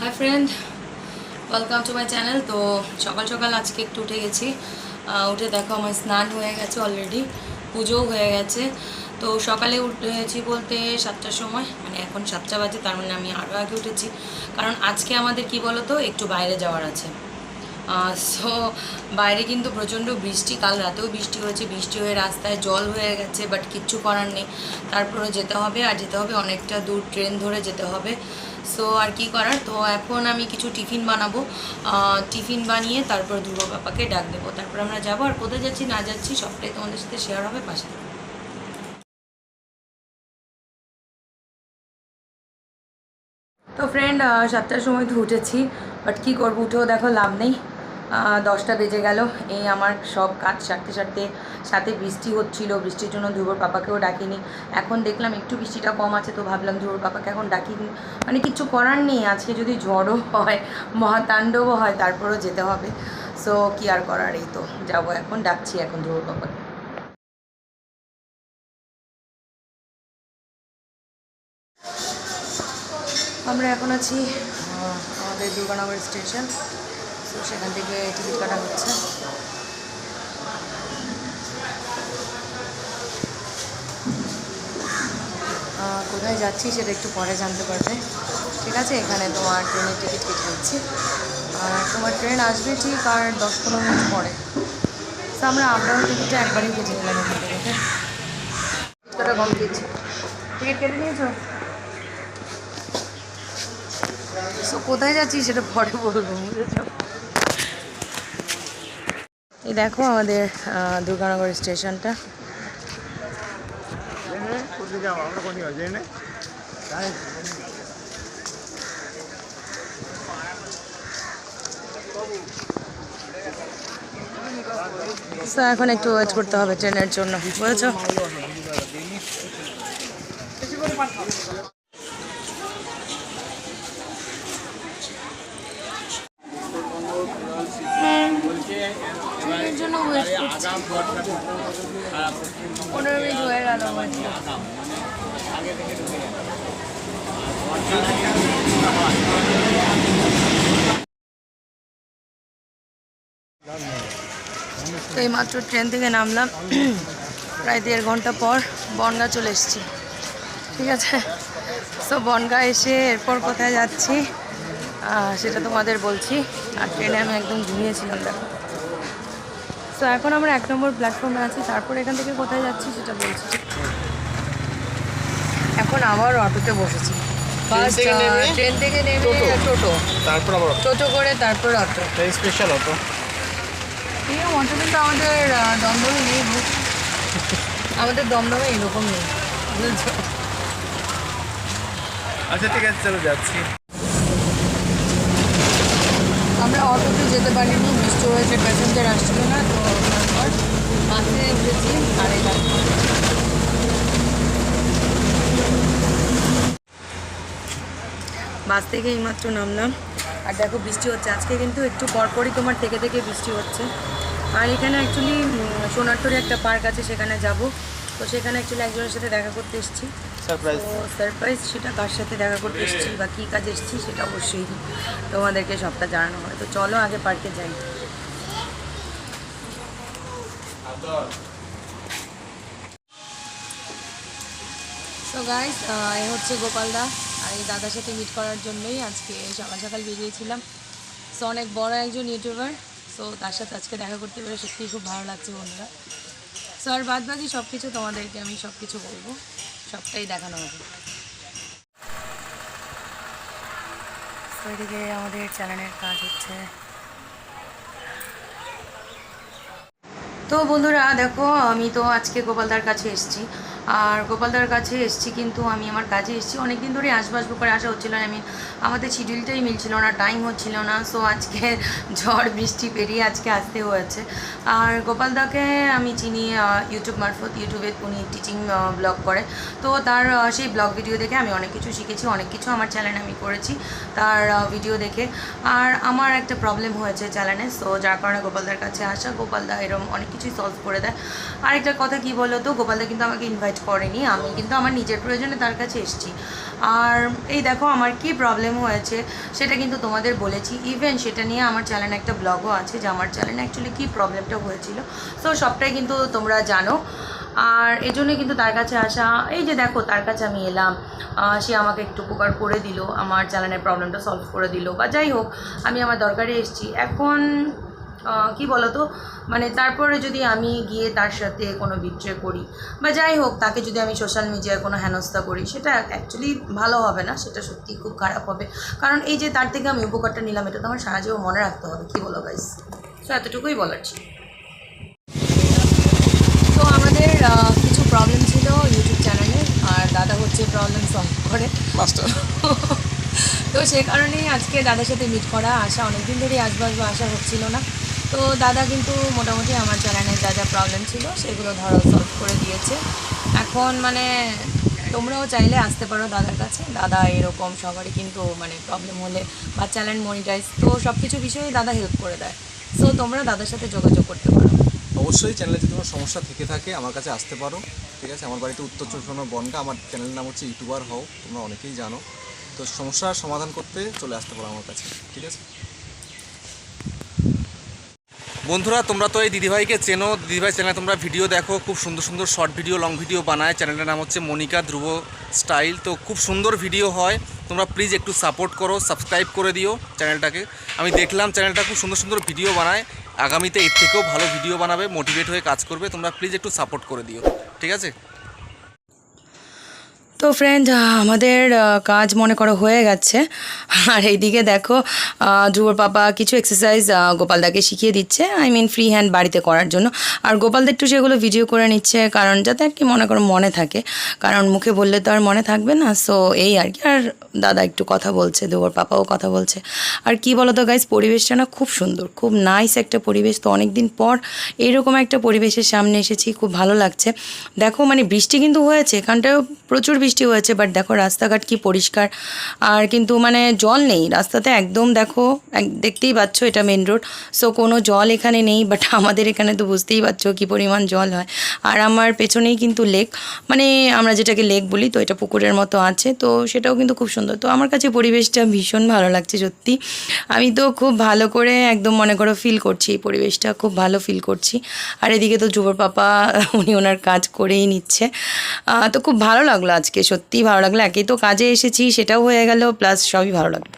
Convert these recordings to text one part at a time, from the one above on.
Hi friend welcome to my channel তো সকাল সকাল আজকে একটু উঠে গেছি। উঠে দেখো আমার স্নান হয়ে গেছে অলরেডি পুজোও হয়ে গেছে। তো সকালে উঠেছি বলতে সাতটার সময়। মানে এখন সাতটা বাজে, তার মানে আমি আরও আগে উঠেছি। কারণ আজকে আমাদের কি বলো তো একটু বাইরে যাওয়ার আছে। সো বাইরে কিন্তু প্রচণ্ড বৃষ্টি। কাল রাতেও বৃষ্টি হয়েছে। বৃষ্টি হয়ে রাস্তায় জল হয়ে গেছে বাট কিচ্ছু করার নেই। তারপরে যেতে হবে, আর যেতে হবে অনেকটা দূর। ট্রেন ধরে যেতে হবে। সো আর কি করার? তো এখন আমি কিছু টিফিন বানাবো। টিফিন বানিয়ে তারপর দুর্গা বাবাকে ডাক দেবো। তারপর আমরা যাব। আর কোথায় যাচ্ছি, না যাচ্ছি, সবটাই তোমাদের সাথে শেয়ার হবে পাশে। তো ফ্রেন্ড সাতটার সময় তো উঠেছি। বাট কী করব? উঠেও দেখো লাভ নেই। দশটা বেজে গেল। এই আমার সব কাজ সারতে সারতে সাথে বৃষ্টি হচ্ছিল। বৃষ্টির জন্য ধ্রুবর পাপাকেও ডাকিনি। এখন দেখলাম একটু বৃষ্টিটা কম আছে, তো ভাবলাম ধ্রুবর পাপাকে এখন ডাকিনি মানে কিছু করার নেই, আজকে যদি ঝড়ও হয়, মহাতাণ্ডবও হয়, তারপরেও যেতে হবে। সো কি আর করার? এই তো, যাব এখন, ডাকছি এখন ধ্রুবর পাপাকে। আমরা এখন আছি আমাদের দুর্গানগর স্টেশন। তো সেখান থেকে টিকিট কাটা হচ্ছে। কোথায় যাচ্ছি সেটা একটু পরে জানতে পারবে। ঠিক আছে, এখানে তোমার ট্রেনের টিকিট কেটে দিচ্ছি। আর তোমার ট্রেন আসবে ঠিক আর দশ পনেরো মিনিট পরে। তো আমরা ডাউন টিকিটটা একবারই কেটে নিলাম এখান থেকে কমপ্লিট টিকিট কেটে নিয়েছো? সো কোথায় যাচ্ছি সেটা পরে বলব, বুঝেছ? এই দেখো আমাদের দুর্গানগর স্টেশনটা। এখন একটু ওয়েট করতে হবে ট্রেনের জন্য বুঝেছ পনেরো মিনিট হয়ে তো এই মাত্র ট্রেন থেকে নামলাম। প্রায় দেড় ঘণ্টা পর বনগা চলে এসেছি। ঠিক আছে? তো বনগা এসে এরপর কোথায় যাচ্ছি সেটা তোমাদের বলছি। আর ট্রেনে আমি একদম ঘুমিয়েছিলাম, দেখো। তো এখন আমরা এক নম্বর প্ল্যাটফর্মে আছি। তারপর এখান থেকে কোথায় যাচ্ছি সেটা বলছি এখন আবার অটোতে বসেছি। ফার্স্ট ট্রেন থেকে নেমে টোটো? তারপর আবার টোটো করে তারপর অটো। স্পেশাল হতো এই অটো কিন্তু আমাদের দমদমে নেই। আমাদের দমদমে এরকম নেই বুঝছ? আচ্ছা ঠিক আছে চলো যাচ্ছি। আমরা অটোতে যেতে পারিনি, বৃষ্টি হয়েছে প্যাসেঞ্জার আসছিল না, তো তারপর বাসে উঠেছি এই বাস থেকে এইমাত্র নামলাম, আর দেখো বৃষ্টি হচ্ছে। আজকে কিন্তু একটু পরপরই তোমার থেকে থেকে বৃষ্টি হচ্ছে। আর এখানে অ্যাকচুয়ালি সোনারটরি একটা পার্ক আছে, সেখানে যাব। তো সেখানে অ্যাকচুয়ালি একজনের সাথে দেখা করতে এসেছি। সারপ্রাইজ। সারপ্রাইজ, সেটা কার সাথে দেখা করতে এসেছি বা কী কাজে এসেছি সেটা অবশ্যই তোমাদেরকে সবটা জানানো হয় তো চলো আগে পার্কে যাই। তো গাইস এ হচ্ছে গোপালদা আর এই দাদার সাথে মিট করার জন্যই আজকে সকাল সকাল বেরিয়েছিলাম। সো অনেক বড় একজন ইউটিউবার সো তার সাথে আজকে দেখা করতে পেরে সত্যিই খুব ভালো লাগছে বন্ধুরা। সো আর বাদ বাকি সব কিছু তোমাদেরকে আমি সব কিছু বলব। সবটাই দেখানো হবে। ওইদিকে আমাদের চ্যানেলের কাজ হচ্ছে। তো বন্ধুরা, দেখো, আমি তো আজকে গোপালদার কাছে এসেছি। আর গোপালদার কাছে এসেছি, কিন্তু আমি আমার কাজে এসেছি। অনেক দিন ধরে আসব করে আসা হচ্ছিল না। আমি আমাদের শিডিউলটাই মিলছিল না টাইম হচ্ছিল না। সো আজকে ঝড়, বৃষ্টি পেরিয়ে আজকে আসতে হয়েছে। আর গোপালদাকে আমি চিনি ইউটিউব মারফত ইউটিউবে উনি টিচিং ব্লগ করে। তো তার সেই ব্লগ ভিডিও দেখে আমি অনেক কিছু শিখেছি, অনেক কিছু আমার চ্যানেলে আমি করেছি তার ভিডিও দেখে। আর আমার একটা প্রবলেম হয়েছে চ্যানেলে সো যার কারণে গোপালদার কাছে আসা। গোপালদা এরকম অনেক কিছুই সলভ করে দেয়। আরেকটা কথা কি বলো তো গোপালদা কিন্তু আমাকে ইনভাইট রিকোয়েস্ট করেনি। আমি কিন্তু আমার নিজের প্রয়োজনে তার কাছে এসেছি। আর এই দেখো আমার কি প্রবলেম হয়েছে, সেটা কিন্তু তোমাদের বলেছি। ইভেন সেটা নিয়ে আমার চ্যানেলে একটা ব্লগও আছে, যে আমার চ্যানেলে অ্যাকচুয়ালি কী প্রবলেমটা হয়েছিল। সো সবটাই কিন্তু তোমরা জানো। আর এই জন্য কিন্তু তার কাছে আসা, এই যে দেখো তার কাছে আমি এলাম। সে আমাকে একটু উপকার করে দিল, আমার চ্যানেলের প্রবলেমটা সলভ করে দিল, বা যাই হোক, আমি আমার দরকারে এসেছি। এখন কি বলতো? মানে তারপরে যদি আমি গিয়ে তার সাথে কোনো বিক্রয় করি বা যাই হোক তাকে যদি আমি সোশ্যাল মিডিয়ায় কোনো হেনস্থা করি সেটা অ্যাকচুয়ালি ভালো হবে না সেটা সত্যি খুব খারাপ হবে। কারণ এই যে তার থেকে আমি উপকারটা নিলাম এটা তো আমার সারা জীবন মনে রাখতে হবে কি বলো গাইস তো এতটুকুই বলার ছিল। তো আমাদের কিছু প্রবলেম ছিল ইউটিউব চ্যানেলে আর দাদা হচ্ছে প্রবলেম সলভ করে। মাস্টার তো সে কারণেই আজকে দাদার সাথে মিট করা আসা অনেকদিন ধরেই আসব আসব আসা হচ্ছিল না। তো দাদা কিন্তু মোটামুটি আমার চ্যানেলে যা যা প্রবলেম ছিল সেগুলো ধরো সলভ করে দিয়েছে। এখন মানে তোমরাও চাইলে আসতে পারো দাদার কাছে। দাদা এরকম সবারই কিন্তু মানে প্রবলেম হলে বা চ্যানেল মনিটাইজ তো সব কিছু বিষয়েই দাদা হেল্প করে দেয়। সো তোমরা দাদার সাথে যোগাযোগ করতে পারো। অবশ্যই চ্যানেলে যদি কোনো সমস্যা থেকে থাকে আমার কাছে আসতে পারো, ঠিক আছে? আমার বাড়িতে উত্তর চব্বিশ পরগনা বনগা, আমার চ্যানেলের নাম হচ্ছে ইউটিউবার হও, তোমরা অনেকেই জানো। তো সমস্যার সমাধান করতে চলে আসতে পারো আমার কাছে, ঠিক আছে? বন্ধুরা, তোমরা তো এই দিদিভাইকে চেনো। দিদিভাই চ্যানেলে তোমরা ভিডিও দেখো, খুব সুন্দর সুন্দর শর্ট ভিডিও, লং ভিডিও বানায়। চ্যানেলটার নাম হচ্ছে মনিকা ধ্রুব স্টাইল। তো খুব সুন্দর ভিডিও হয়। তোমরা প্লিজ একটু সাপোর্ট করো, সাবস্ক্রাইব করে দিও চ্যানেলটাকে। আমি দেখলাম চ্যানেলটা খুব সুন্দর সুন্দর ভিডিও বানায়। আগামীতে এর থেকেও ভালো ভিডিও বানাবে, মোটিভেট হয়ে কাজ করবে। তোমরা প্লিজ একটু সাপোর্ট করে দিও। ঠিক আছে? তো ফ্রেন্ড আমাদের কাজ মনে করো হয়ে গেছে। আর এইদিকে দেখো ধ্রুবর পাপা কিছু এক্সারসাইজ গোপালদাকে শিখিয়ে দিচ্ছে আই মিন ফ্রি হ্যান্ড বাড়িতে করার জন্য। আর গোপালদা একটু সেগুলো ভিডিও করে নিচ্ছে, কারণ যাতে আর কি মনে করো মনে থাকে। কারণ মুখে বললে তো আর মনে থাকবে না সো এই আর কি। আর দাদা একটু কথা বলছে, ধ্রুবর পাপাও কথা বলছে। আর কি বলো তো গাইজ পরিবেশটা না খুব সুন্দর, খুব নাইস একটা পরিবেশ। তো অনেক দিন পর এইরকম একটা পরিবেশের সামনে এসেছি, খুব ভালো লাগছে। দেখো মানে বৃষ্টি কিন্তু হয়েছে এখানটাও প্রচুর বৃষ্টি হয়েছে বাট দেখো রাস্তাঘাট কি পরিষ্কার। আর কিন্তু মানে জল নেই, রাস্তাতে একদম দেখো দেখতেই পাচ্ছ এটা মেন রোড সো কোনো জল এখানে নেই বাট আমাদের এখানে তো বুঝতেই পারছ কী পরিমাণ জল হয়। আর আমার পেছনেই কিন্তু লেক মানে আমরা যেটাকে লেক বলি, তো এটা পুকুরের মতো আছে। তো সেটাও কিন্তু খুব সুন্দর। তো আমার কাছে পরিবেশটা ভীষণ ভালো লাগছে সত্যি। আমি তো খুব ভালো করে একদম মনে করো ফিল করছি এই পরিবেশটা, খুব ভালো ফিল করছি। আর এদিকে তো যুবর পাপা, উনি ওনার কাজ করেই নিচ্ছে। তো খুব ভালো লাগল আজকে। সত্যিই ভালো লাগল। একেই তো কাজে এসেছি সেটাও হয়ে গেল প্লাস সবই ভালো লাগল।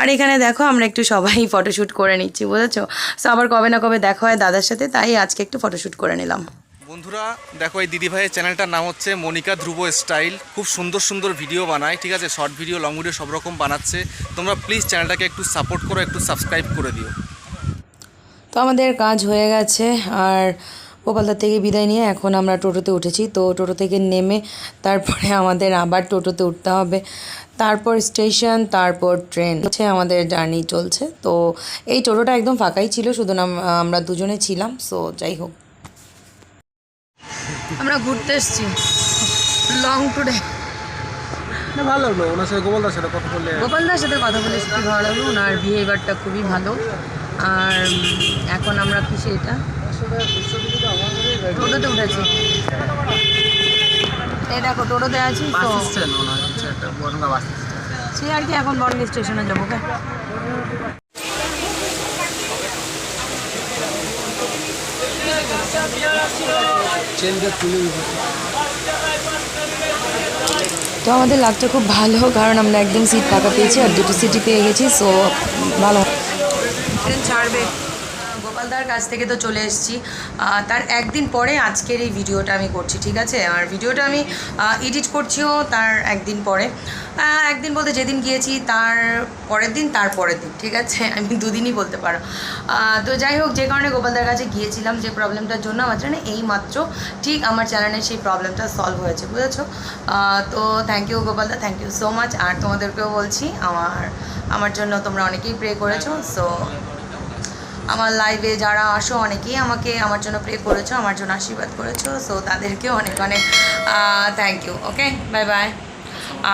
আর এখানে দেখো আমরা একটু সবাই ফটোশ্যুট করে নিচ্ছি বুঝেছ? সো আবার কবে না কবে দেখা হয় দাদার সাথে তাই আজকে একটু ফটোশ্যুট করে নিলাম। বন্ধুরা দেখো এই দিদিভাইয়ের চ্যানেলটার নাম হচ্ছে মনিকা ধ্রুব স্টাইল খুব সুন্দর সুন্দর ভিডিও বানায় ঠিক আছে? শর্ট ভিডিও লং ভিডিও সব রকম বানাচ্ছে। তোমরা প্লিজ চ্যানেলটাকে একটু সাপোর্ট করো একটু সাবস্ক্রাইব করে দিও। তো আমাদের কাজ হয়ে গেছে আর গোপালদার থেকে বিদায় নিয়ে এখন আমরা টোটোতে উঠেছি। তো টোটো থেকে নেমে তারপরে আমাদের আবার টোটোতে উঠতে হবে। তারপর স্টেশন তারপর ট্রেন হচ্ছে আমাদের জার্নি চলছে। তো এই টোটোটা একদম ফাঁকাই ছিল শুধু নাম- আমরা দুজনে ছিলাম। সো যাই হোক। আমরা ঘুরতে এসেছি। লং টুডে ভালো লাগল। ওনার সাথে গোপালদার সাথে কথা গোপালদার সাথে কথা বলে সত্যি ভালো লাগল। ওনার বিহেভিয়ারটা খুবই ভালো। আর এখন আমরা কিসে এটা? টোটোতে উঠেছি। এই দেখো টোটোতে আছি তো। সে আর কি এখন স্টেশনে যাব কে তো আমাদের লাগটা খুব ভালো কারণ আমরা একদম সিট ফাঁকা পেয়েছি আর দুটো সিটি পেয়ে গেছি সো ভালো। ছাড়বে। গোপালদার কাছ থেকে তো চলে এসেছি। তার একদিন পরে আজকের এই ভিডিওটা আমি করছি, ঠিক আছে? আর ভিডিওটা আমি এডিট করছিও তার একদিন পরে। একদিন বলতে যেদিন গিয়েছি তার পরের দিন, তার পরের দিন, ঠিক আছে? আমি দুদিনই বলতে পারো। তো যাই হোক, যে কারণে গোপালদার কাছে গিয়েছিলাম যে প্রবলেমটার জন্য, আমার জানে এই মাত্র ঠিক আমার চ্যানেলে সেই প্রবলেমটা সলভ হয়েছে, বুঝেছ? তো থ্যাংক ইউ গোপালদা থ্যাংক ইউ সো মাচ আর তোমাদেরকেও বলছি, আমার আমার জন্য তোমরা অনেকেই প্রে করেছ সো আমার লাইভে যারা আসো, অনেকেই আমাকে আমার জন্য প্রে করেছ, আমার জন্য আশীর্বাদ করেছ সো তাদেরকেও অনেক অনেক thank you okay bye bye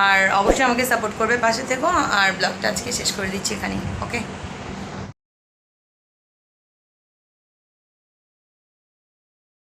আর অবশ্যই আমাকে সাপোর্ট করবে, পাশে থেকো, আর ব্লগটা আজকে শেষ করে দিচ্ছি এখানে ওকে